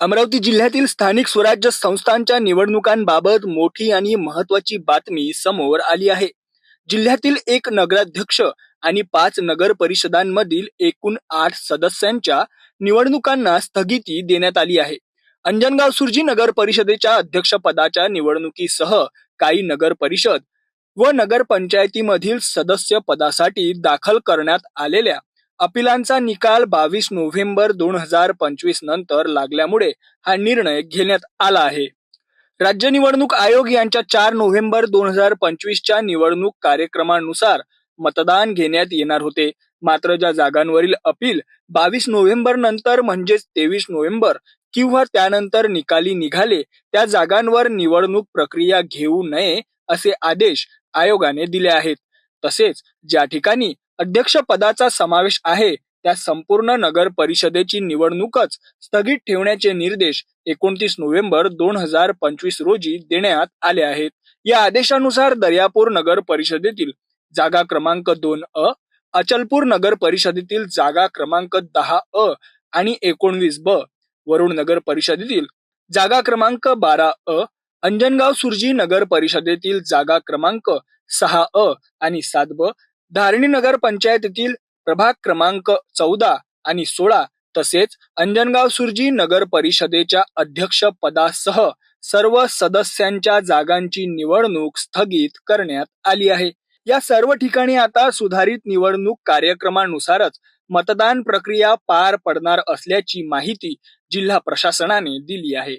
अमरावती जिल्ह्यातील स्थानिक स्वराज्य संस्थांच्या निवडणुकांबाबत मोठी आणि महत्वाची बातमी समोर आली आहे. जिल्ह्यातील एक नगराध्यक्ष आणि पाच नगर परिषदांमधील एकूण आठ सदस्यांच्या निवडणुकांना स्थगिती देण्यात आली आहे. अंजनगाव सुरजी नगर परिषदेच्या अध्यक्षपदाच्या निवडणुकीसह काही नगर परिषद व नगरपंचायतीमधील सदस्य पदासाठी दाखल करण्यात आलेल्या अपिलांचा निकाल बावीस नोव्हेंबर दोन हजार पंचवीस नंतर लागल्यामुळे हा निर्णय घेण्यात आला आहे. राज्य निवडणूक आयोग यांच्या चार नोव्हेंबर दोन हजार पंचवीसच्या निवडणूक कार्यक्रमानुसार मतदान घेण्यात येणार होते. मात्र ज्या जागांवरील अपील बावीस नोव्हेंबर नंतर म्हणजेच तेवीस नोव्हेंबर किंवा त्यानंतर निकाली निघाले त्या जागांवर निवडणूक प्रक्रिया घेऊ नये असे आदेश आयोगाने दिले आहेत. तसेच ज्या ठिकाणी अध्यक्षपदाचा समावेश आहे. त्या संपूर्ण नगर परिषदेची निवडणूकच स्थगित ठेवण्याचे निर्देश एकोणतीस नोव्हेंबर दोन हजार पंचवीस रोजी देण्यात आले आहेत. या आदेशानुसार दर्यापूर नगर परिषदेतील जागा क्रमांक दोन अ अचलपूर नगर परिषदेतील जागा क्रमांक दहा अ आणि एकोणवीस ब वरुण नगर परिषदेतील जागा क्रमांक बारा अ अंजनगाव सुरजी नगर परिषदेतील जागा क्रमांक सहा अ आणि सात ब धारणी नगर पंचायतीतील प्रभाग क्रमांक चौदा आणि सोळा तसेच अंजनगाव सुरजी नगर परिषदेच्या अध्यक्ष पदासह सर्व सदस्यांच्या जागांची निवडणूक स्थगित करण्यात आली आहे. या सर्व ठिकाणी आता सुधारित निवडणूक कार्यक्रमानुसारच मतदान प्रक्रिया पार पडणार असल्याची माहिती जिल्हा प्रशासनाने दिली आहे.